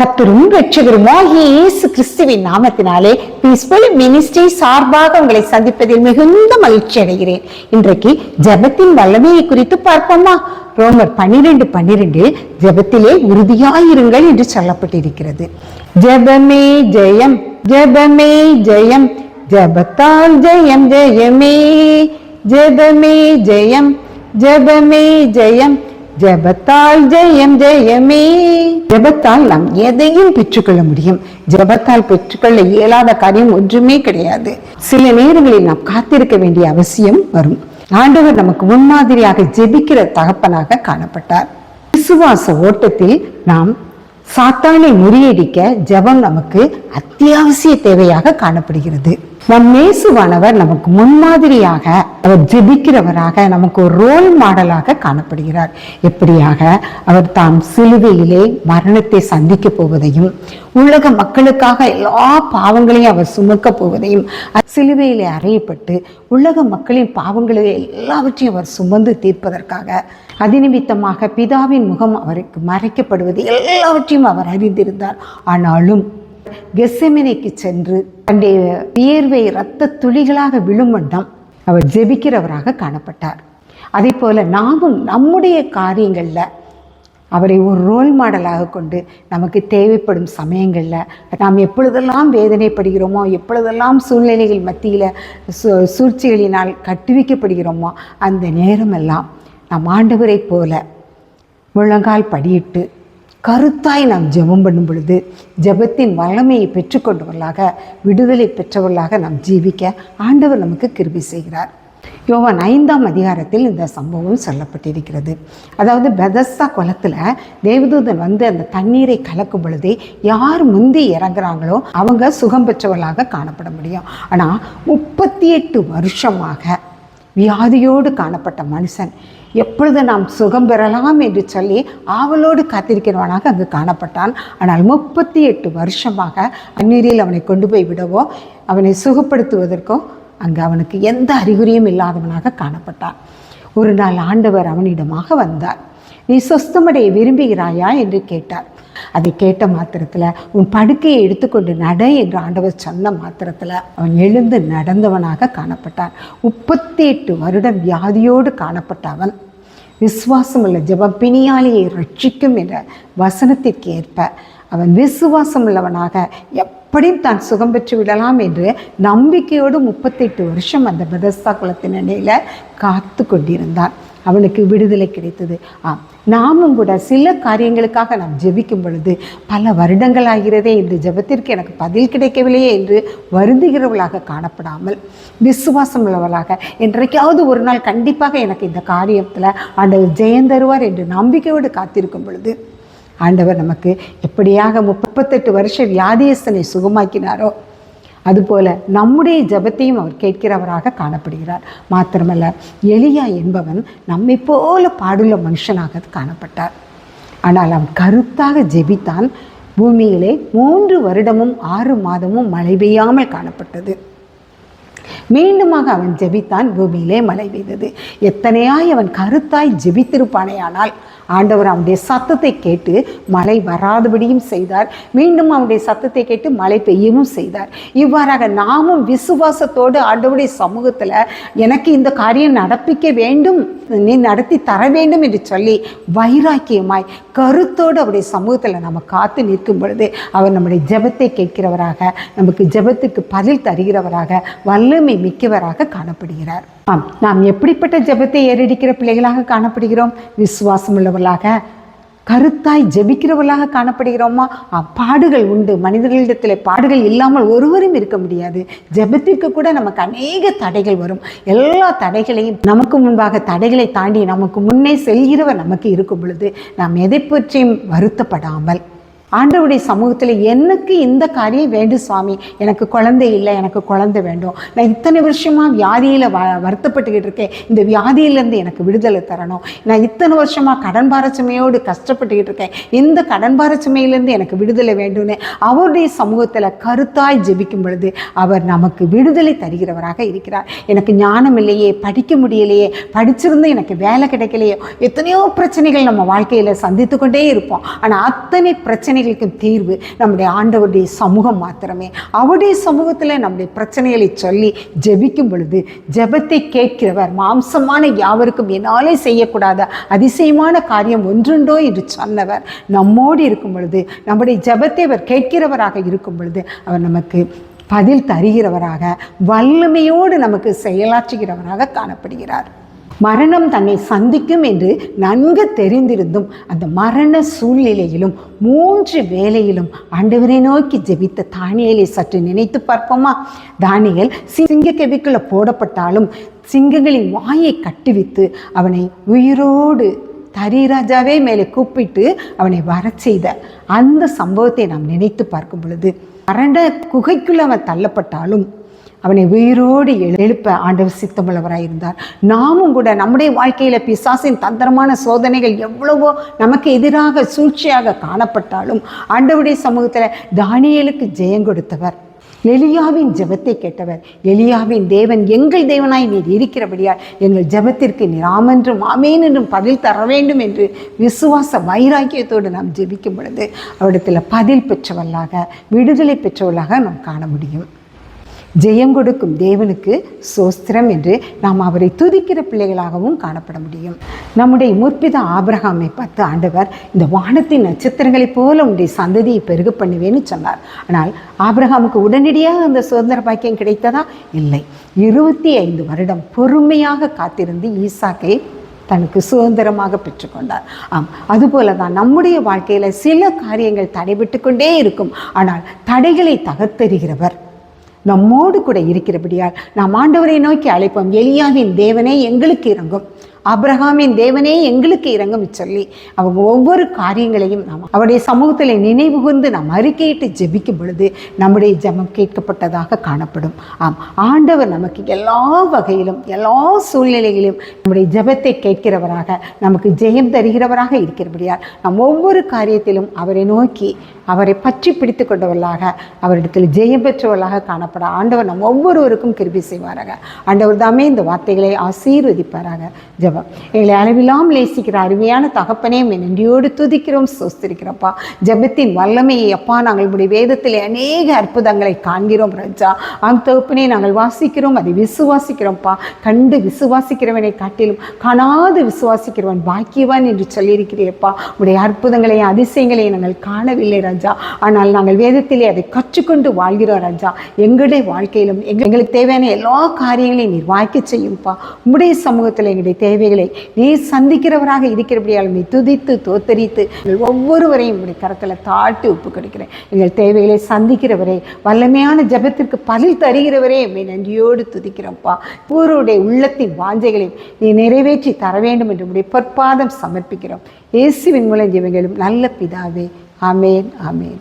கத்தரும் ரட்சகருமாகிய இயேசு கிறிஸ்துவின் நாமத்தினாலே பீஸ்ஃபுல் மினிஸ்ட்ரி சார்பாக உங்களை சந்திப்பதில் மிகுந்த மகிழ்ச்சி அடைகிறேன். இன்றைக்கு ஜெபத்தின் வல்லமையை குறித்து பார்ப்போமா? ரோமர் பன்னிரெண்டு பன்னிரெண்டில் ஜெபத்திலே உறுதியாயிருங்கள் என்று சொல்லப்பட்டிருக்கிறது. ஜெபமே ஜெயம் ஜெபமே ஜெயம் ஜபத்தால் ஜெயம் ஜெயமே ஜெபமே ஜெயம் ஜெபமே ஜெயம். ஜெபத்தால் ஜெயம் ஜெயமே. ஜபத்தால் நாம் எதையும் பெற்றுக்கொள்ள முடியும். ஜெபத்தால் பெற்றுக்கொள்ள இயலாத காரியம் ஒன்றுமே கிடையாது. சில நேரங்களில் நாம் காத்திருக்க வேண்டிய அவசியம் வரும். ஆண்டவர் நமக்கு முன்மாதிரியாக ஜெபிக்கிற தகப்பனாக காணப்பட்டார். விசுவாச ஓட்டத்தில் நாம் சாத்தானை முறியடிக்க ஜெபம் நமக்கு அத்தியாவசிய தேவையாக காணப்படுகிறது. நம் இயேசுவானவர் நமக்கு முன்மாதிரியாக அவர் ஜெபிக்கிறவராக நமக்கு ஒரு ரோல் மாடலாக காணப்படுகிறார். எப்படியாக? அவர் தாம் சிலுவையிலே மரணத்தை சந்திக்க போவதையும் உலக மக்களுக்காக எல்லா பாவங்களையும் அவர் சுமக்க போவதையும் சிலுவையிலே அறையப்பட்டு உலக மக்களின் பாவங்களை எல்லாவற்றையும் அவர் சுமந்து தீர்ப்பதற்காக அதிநிமித்தமாக பிதாவின் முகம் அவருக்கு மறைக்கப்படுவது எல்லாவற்றையும் அவர் அறிந்திருந்தார். ஆனாலும் கெசெமினைக்கு சென்று தன்னுடைய வியர்வை இரத்த துளிகளாக விழும் வண்ணம் அவர் ஜெபிக்கிறவராக காணப்பட்டார். அதே போல நாமும் நம்முடைய காரியங்களில் அவரை ஒரு ரோல் மாடலாக கொண்டு நமக்கு தேவைப்படும் சமயங்களில் நாம் எப்பொழுதெல்லாம் வேதனைப்படுகிறோமோ எப்பொழுதெல்லாம் சூழ்நிலைகள் மத்தியில் சூ சூழ்ச்சிகளினால் கட்டுவிக்கப்படுகிறோமோ அந்த நேரமெல்லாம் நம் ஆண்டவரைப் போல முழங்கால் படியிட்டு கருத்தாய் நாம் ஜெபம் பண்ணும் பொழுது ஜெபத்தின் வல்லமையை பெற்றுக்கொண்டவர்களாக விடுதலை பெற்றவர்களாக நாம் ஜீவிக்க ஆண்டவர் நமக்கு கிருபி செய்கிறார். யோவான் ஐந்தாம் அதிகாரத்தில் இந்த சம்பவம் சொல்லப்பட்டிருக்கிறது. அதாவது பெதஸ்தா குளத்தில் தேவதூதன் வந்து அந்த தண்ணீரை கலக்கும் பொழுதே யார் முந்தி இறங்குறாங்களோ அவங்க சுகம் பெற்றவர்களாக காணப்பட முடியும். ஆனால் முப்பத்தி எட்டு வருஷமாக வியாதியோடு காணப்பட்ட மனுஷன். எப்பொழுது நாம் சுகம் பெறலாம் என்று சொல்லி ஆவலோடு காத்திருக்கிறவனாக அங்கு காணப்பட்டான். ஆனால் முப்பத்தி எட்டு வருஷமாக அந்நீரில் அவனை கொண்டு போய் விடவோ அவனை சுகப்படுத்துவதற்கோ அங்கு அவனுக்கு எந்த அறிகுறியும் இல்லாதவனாக காணப்பட்டான். ஒரு நாள் ஆண்டவர் அவனிடமாக வந்தார். நீ சொஸ்தமடைய விரும்புகிறாயா? என்று கேட்டார். அதை கேட்ட மாத்திரத்தில் உன் படுக்கையை எடுத்துக்கொண்டு நட என்று ஆண்டவர் சொன்ன மாத்திரத்தில் அவன் எழுந்து நடந்தவனாக காணப்பட்டான். முப்பத்தி எட்டு வருடம் வியாதியோடு காணப்பட்ட அவன். விசுவாசம் உள்ள ஜெபம் பிணியாளியை ரட்சிக்கும் என்ற வசனத்திற்கு ஏற்ப அவன் விசுவாசம் உள்ளவனாக எப்படியும் தான் சுகம் பெற்று விடலாம் என்று நம்பிக்கையோடு முப்பத்தெட்டு வருஷம் அந்த பெதஸ்தா குலத்தின் நிலையில் காத்து கொண்டிருந்தான் அவளுக்கு விடுதலை கிடைத்தது. ஆம் நாமும் கூட சில காரியங்களுக்காக நாம் ஜெபிக்கும் பொழுது பல வருடங்கள் ஆகிறதே இந்த ஜெபத்திற்கு எனக்கு பதில் கிடைக்கவில்லையே என்று வருந்துகிறவளாக காணப்படாமல் விசுவாசம் உள்ளவளாக என்றைக்காவது ஒரு நாள் கண்டிப்பாக எனக்கு இந்த காரியத்தில் ஆண்டவர் ஜெயம் தருவார் என்று நம்பிக்கையோடு காத்திருக்கும் பொழுது ஆண்டவர் நமக்கு எப்படியாக முப்பத்தெட்டு வருஷ வியாதியஸ்தனை சுகமாக்கினாரோ அதுபோல நம்முடைய ஜபத்தையும் அவர் கேட்கிறவராக காணப்படுகிறார். மாத்திரமல்ல எளியா என்பவன் நம்மை போல பாடுள்ள மனுஷனாக காணப்பட்டார். ஆனால் அவன் கருத்தாக ஜெபித்தான். பூமியிலே மூன்று வருடமும் ஆறு மாதமும் மழை பெய்யாமல் காணப்பட்டது. மீண்டுமாக அவன் ஜெபித்தான். பூமியிலே மழை பெய்தது. எத்தனையாய் அவன் கருத்தாய் ஜெபித்திருப்பானேயானால் ஆண்டவர் அவனுடைய சத்தத்தை கேட்டு மழை வராதபடியும் செய்தார். மீண்டும் அவனுடைய சத்தத்தை கேட்டு மழை பெய்யவும் செய்தார். இவ்வாறாக நாமும் விசுவாசத்தோடு ஆண்டவருடைய சமூகத்தில் எனக்கு இந்த காரியம் நடப்பிக்க வேண்டும் நீ நடத்தி தர வேண்டும் என்று சொல்லி வைராக்கியமாய் கருத்தோடு அவருடைய சமூகத்தில் நம்ம காத்து நிற்கும் பொழுது அவர் நம்முடைய ஜெபத்தை கேட்கிறவராக நமக்கு ஜெபத்துக்கு பதில் தருகிறவராக வல்லமை மிக்கவராக காணப்படுகிறார். ஆம் நாம் எப்படிப்பட்ட ஜெபத்தை ஏறடிக்கிற பிள்ளைகளாக காணப்படுகிறோம்? விசுவாசம் உள்ளவர்களாக கருத்தாய் ஜெபிக்கிறவர்களாக காணப்படுகிறோமா? அப்பாடுகள் பாடுகள் உண்டு. மனிதர்களிடத்தில் பாடுகள் இல்லாமல் ஒருவரும் இருக்க முடியாது. ஜெபத்திற்கு கூட நமக்கு அநேக தடைகள் வரும். எல்லா தடைகளையும் நமக்கு முன்பாக தடைகளை தாண்டி நமக்கு முன்னே செல்கிறவர் நமக்கு இருக்கும் பொழுது நாம் எதை பற்றியும் வருத்தப்படாமல் ஆண்டவருடைய சமூகத்தில் எனக்கு இந்த காரியம் வேண்டும் சுவாமி. எனக்கு குழந்தை இல்லை எனக்கு குழந்தை வேண்டும். நான் இத்தனை வருஷமாக வியாதியில் வ வருத்தப்பட்டுக்கிட்டு இருக்கேன். இந்த வியாதியிலேருந்து எனக்கு விடுதலை தரணும். நான் இத்தனை வருஷமாக கடன் பாரச்சுமையோடு கஷ்டப்பட்டுக்கிட்டு இருக்கேன். இந்த கடன் பாரச்சுமையிலேருந்து எனக்கு விடுதலை வேண்டும்னு அவருடைய சமூகத்தில் கருத்தாய் ஜெபிக்கும் பொழுது அவர் நமக்கு விடுதலை தருகிறவராக இருக்கிறார். எனக்கு ஞானம் இல்லையே படிக்க முடியலையே படிச்சிருந்து எனக்கு வேலை கிடைக்கலையோ. எத்தனையோ பிரச்சனைகள் நம்ம வாழ்க்கையில் சந்தித்து கொண்டே இருப்போம். ஆனால் அத்தனை பிரச்சனை பிரச்சனைகளுக்கும் தீர்வு நம்முடைய ஆண்டவருடைய சமூகம் மாத்திரமே. அவருடைய சமூகத்தில் நம்முடைய பிரச்சனைகளை சொல்லி ஜெபிக்கும் பொழுது ஜெபத்தை கேட்கிறவர் மாம்சமான யாவருக்கும் என்னாலே செய்யக்கூடாத அதிசயமான காரியம் ஒன்றுண்டோ என்று சொன்னவர் நம்மோடு இருக்கும் பொழுது நம்முடைய ஜெபத்தை அவர் கேட்கிறவராக இருக்கும் பொழுது அவர் நமக்கு பதில் தருகிறவராக வல்லமையோடு நமக்கு செயலாற்றுகிறவராக காணப்படுகிறார். மரணம் தன்னை சந்திக்கும் என்று நன்கு தெரிந்திருந்தும் அந்த மரண சூழ்நிலையிலும் மூன்று வேலையிலும் ஆண்டவரை நோக்கி ஜெபித்த தானியலை சற்று நினைத்து பார்ப்போமா? தானியல் சிங்க கெவிக்குள்ள போடப்பட்டாலும் சிங்கங்களின் வாயை கட்டுவித்து அவனை உயிரோடு தரிராஜாவே மேலே கூப்பிட்டு அவனை வர செய்த அந்த சம்பவத்தை நாம் நினைத்து பார்க்கும் பொழுது மரண குகைக்குள்ள அவன் தள்ளப்பட்டாலும் அவனை உயிரோடு எழு- எழுப்ப ஆண்டவர் சித்தமுள்ளவராக இருந்தார். நாமும் கூட நம்முடைய வாழ்க்கையில் பிசாசின் தந்திரமான சோதனைகள் எவ்வளவோ நமக்கு எதிராக சூழ்ச்சியாக காணப்பட்டாலும் ஆண்டவருடைய சமூகத்தில் தானியலுக்கு ஜெயம் கொடுத்தவர். எலியாவின் ஜெபத்தை கேட்டவர் எலியாவின் தேவன் எங்கள் தேவனாய் நீர் இருக்கிறபடியால் எங்கள் ஜெபத்திற்கு நீர் ஆமென்றும் ஆமேன் என்றும் பதில் தர வேண்டும் என்று விசுவாச வைராக்கியத்தோடு நாம் ஜெபிக்கும் பொழுது அவரிடத்தில் பதில் பெற்றவர்களாக விடுதலை பெற்றவர்களாக நாம் காண முடியும். ஜெயம் கொடுக்கும் தேவனுக்கு சோஸ்திரம் என்று நாம் அவரை துதிக்கிற பிள்ளைகளாகவும் காணப்பட முடியும். நம்முடைய முற்பித ஆபிரகாமை பார்த்து ஆண்டவர் இந்த வானத்தின் நட்சத்திரங்களைப் போல உன்னுடைய சந்ததியை பெருகு பண்ணுவேன்னு சொன்னார். ஆனால் ஆபிரகாமுக்கு உடனடியாக அந்த சுதந்திர பாக்கியம் கிடைத்ததா? இல்லை. இருபத்தி ஐந்து வருடம் பொறுமையாக காத்திருந்து ஈசாக்கை தனக்கு சுதந்திரமாக பெற்றுக்கொண்டார் ஆம் அதுபோல தான் நம்முடைய வாழ்க்கையில் சில காரியங்கள் தடைபட்டு கொண்டே இருக்கும். ஆனால் தடைகளை தகர்த்தெறிகிறவர் நம்மோடு கூட இருக்கிறபடியால் நாம் ஆண்டவரை நோக்கி அழைப்போம். எளியாவின் தேவனே எங்களுக்கு இறங்கும் அப்ரஹாமின் தேவனே எங்களுக்கு இறங்கும் சொல்லி அவங்க ஒவ்வொரு காரியங்களையும் நாம் அவருடைய சமூகத்தில் நினைவு கூர்ந்து நாம் அறிக்கையிட்டு ஜெபிக்கும் பொழுது நம்முடைய ஜெபம் கேட்கப்பட்டதாக காணப்படும். ஆம் ஆண்டவர் நமக்கு எல்லா வகையிலும் எல்லா சூழ்நிலைகளிலும் நம்முடைய ஜெபத்தை கேட்கிறவராக நமக்கு ஜெயம் தருகிறவராக இருக்கிறபடியால் நாம் ஒவ்வொரு காரியத்திலும் அவரை நோக்கி அவரை பற்றி பிடித்து கொண்டவர்களாக அவரிடத்தில் ஜெயம் பெற்றவர்களாக காணப்பட ஆண்டவர் நம் ஒவ்வொருவருக்கும் கிருபி செய்வாராக. ஆண்டவர் தாமே இந்த வார்த்தைகளை ஆசீர்வதிப்பாராக. ஜெபம் எங்களை அளவிலாம் லேசிக்கிற அருமையான தகப்பனே நன்றியோடு துதிக்கிறோம் சோஸ்திருக்கிறப்பா. ஜெபத்தின் வல்லமையை அப்பா நாங்கள் உடைய வேதத்தில் அநேக அற்புதங்களை காண்கிறோம் ராஜா ஆம் தகப்பனே நாங்கள் வாசிக்கிறோம் அதை விசுவாசிக்கிறோம்ப்பா. கண்டு விசுவாசிக்கிறவனை காட்டிலும் காணாது விசுவாசிக்கிறவன் பாக்கியவான் என்று சொல்லியிருக்கிறேப்பா உடைய அற்புதங்களையும் அதிசயங்களையும் நாங்கள் காணவில்லை ராஜா ஆனால் நாங்கள் வேதத்திலே அதை கற்றுக்கொண்டு வாழ்கிறோம் ராஜா எங்களுடைய வாழ்க்கையிலும் எங்க- எங்களுக்கு தேவையான எல்லா காரியங்களையும் நீர் வாய்க்க செய்யும்ப்பா உம்முடைய சமூகத்தில் எங்களுடைய தேவைகளை நீ சந்திக்கிறவராக இருக்கிறபடியால் நீ துதித்து தோத்தரித்து ஒவ்வொருவரையும் உடைய கரத்தில் தாழ்த்தி ஒப்பு கொடுக்கிறேன். எங்கள் தேவைகளை சந்திக்கிறவரே வல்லமையான ஜெபத்திற்கு பதில் தருகிறவரே உம்மை நன்றியோடு துதிக்கிறோம்ப்பா. ஒவ்வொருடைய உள்ளத்தின் வாஞ்சைகளை நீ நிறைவேற்றி தர வேண்டும் என்று உடைய பொற்பாதம் சமர்ப்பிக்கிறோம். இயேசுவின் மூலம் ஜீவங்களும் நல்ல பிதாவே ஆமேன் ஆமேன்.